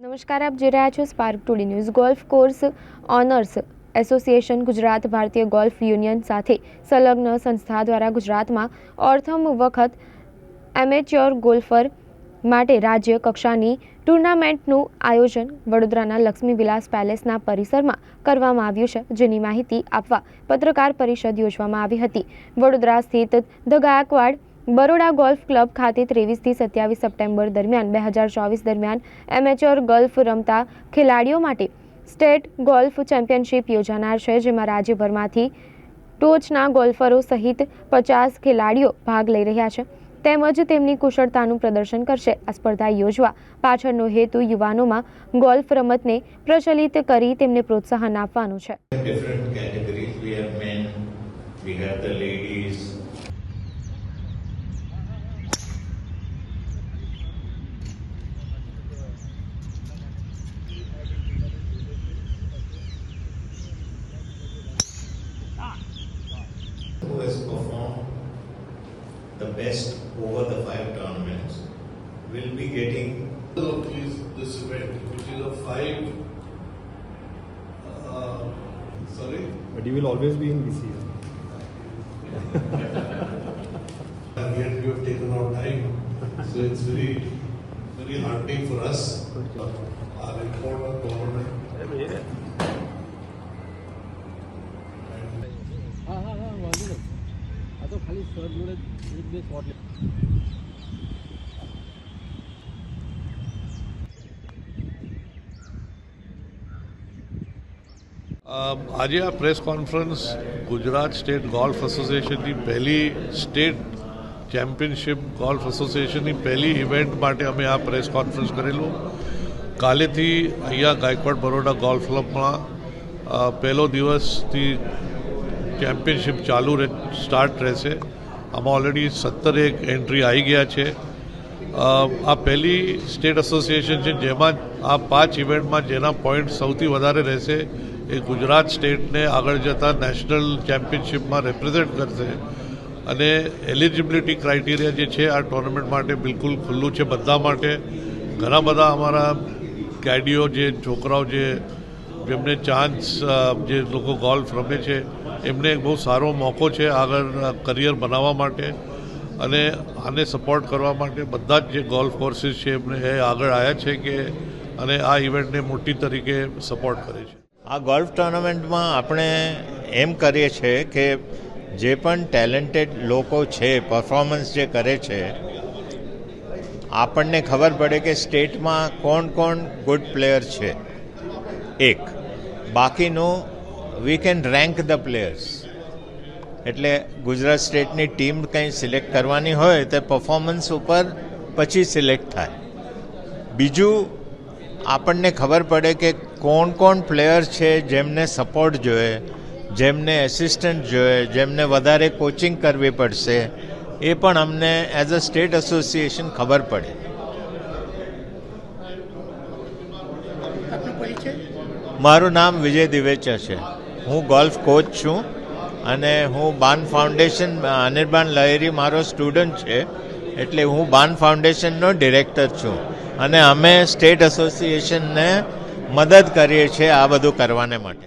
નમસ્કાર, આપ જોઈ રહ્યા છો spark today news. Golf course owners association Gujarat ભારતીય ગોલ્ફ યુનિયન સાથે સંલગ્ન સંસ્થા દ્વારા ગુજરાતમાં ઓર્થમ વખત એમેચ્યોર ગોલ્ફર માટે રાજ્ય કક્ષાની ટુર્નામેન્ટનું આયોજન વડોદરાના લક્ષ્મી વિલાસ પેલેસના પરિસરમાં કરવામાં આવ્યું છે, જેની માહિતી આપવા પત્રકાર પરિષદ યોજવામાં આવી હતી. વડોદરા સ્થિત the Gaekwad Baroda golf club ખાતે ત્રેવીસથી સત્યાવીસ સપ્ટેમ્બર દરમિયાન, બે હજાર ચોવીસ દરમિયાન એમેચ્યોર ગોલ્ફ રમતા ખેલાડીઓ માટે સ્ટેટ ગોલ્ફ ચેમ્પિયનશિપ યોજાનાર છે, જેમાં રાજ્યભરમાંથી ટોચના ગોલ્ફરો સહિત પચાસ ખેલાડીઓ ભાગ લઈ રહ્યા છે. તેમજ તેમની કુશળતાનું પ્રદર્શન કરશે. આ સ્પર્ધા યોજવા પાછળનો હેતુ યુવાનોમાં ગોલ્ફ રમતને પ્રચલિત કરી તેમને પ્રોત્સાહન આપવાનો છે. Has performed the best over the five tournaments will be getting of these, this event, which is a five, uh, sorry, But you will always be in BCA. and yet you have taken our time. So it's very, very heartening for us. Our important tournament. ખાલી sir જોડે એક બે shot આજે આ press conference Gujarat state golf એસોસિએશનની પહેલી state championship golf એસોસિએશનની પહેલી event માટે અમે આ પ્રેસ કોન્ફરન્સ કરેલું. કાલેથી અહીંયા ગાયકવાડ બરોડા ગોલ્ફ ક્લબમાં પહેલો દિવસથી ચેમ્પિયનશિપ ચાલુ રહે, સ્ટાર્ટ રહેશે. આમાં ઓલરેડી સત્તર એક એન્ટ્રી આવી ગયા છે. આ પહેલી સ્ટેટ એસોસિએશન છે, જેમાં આ પાંચ ઇવેન્ટમાં જેના પોઈન્ટ સૌથી વધારે રહેશે, એ ગુજરાત સ્ટેટને આગળ જતાં નેશનલ ચેમ્પિયનશિપમાં રિપ્રેઝેન્ટ કરશે. અને એલિજિબિલિટી ક્રાઇટેરિયા જે છે, આ ટુર્નામેન્ટ માટે બિલકુલ ખુલ્લું છે બધા માટે. ઘણા બધા અમારા કેડીઓ જે, છોકરાઓ જે, જેમને ચાન્સ જે લોકો ગોલ્ફ રમે છે એમને એક બહુ સારો મોકો છે આગળ કરિયર બનાવવા માટે અને આને સપોર્ટ કરવા માટે બધા જ જે ગોલ્ફ કોર્સિસ છે એમને એ આગળ આવ્યા છે કે અને આ ઇવેન્ટને મોટી તરીકે સપોર્ટ કરે છે. આ ગોલ્ફ ટુર્નામેન્ટમાં આપણે એમ કરીએ છીએ કે જે પણ ટેલેન્ટેડ લોકો છે પરફોર્મન્સ જે કરે છે, આપણને ખબર પડે કે સ્ટેટમાં કોણ કોણ ગુડ પ્લેયર છે. એક, બાકીનું we can rank the players એટલે ગુજરાત સ્ટેટની ટીમ કંઈ સિલેક્ટ કરવાની હોય તે પરફોર્મન્સ ઉપર પછી સિલેક્ટ થાય. બીજું આપણને ખબર પડે કે કોણ કોણ પ્લેયર છે જેમને સપોર્ટ જોઈએ જેમને એસિસ્ટન્ટ જોઈએ જેમને વધારે કોચિંગ કરવી પડશે એ પણ અમને એઝ અ સ્ટેટ એસોસિએશન ખબર પડે. મારું નામ વિજય દિવેચા છે. હું ગોલ્ફ કોચ છું અને હું બાન ફાઉન્ડેશન અનિર્બાન લહેરી મારો સ્ટુડન્ટ છે, એટલે હું બાન ફાઉન્ડેશનનો ડિરેક્ટર છું. અને અમે સ્ટેટ એસોસિએશનને મદદ કરીએ છીએ આ બધું કરવાને માટે.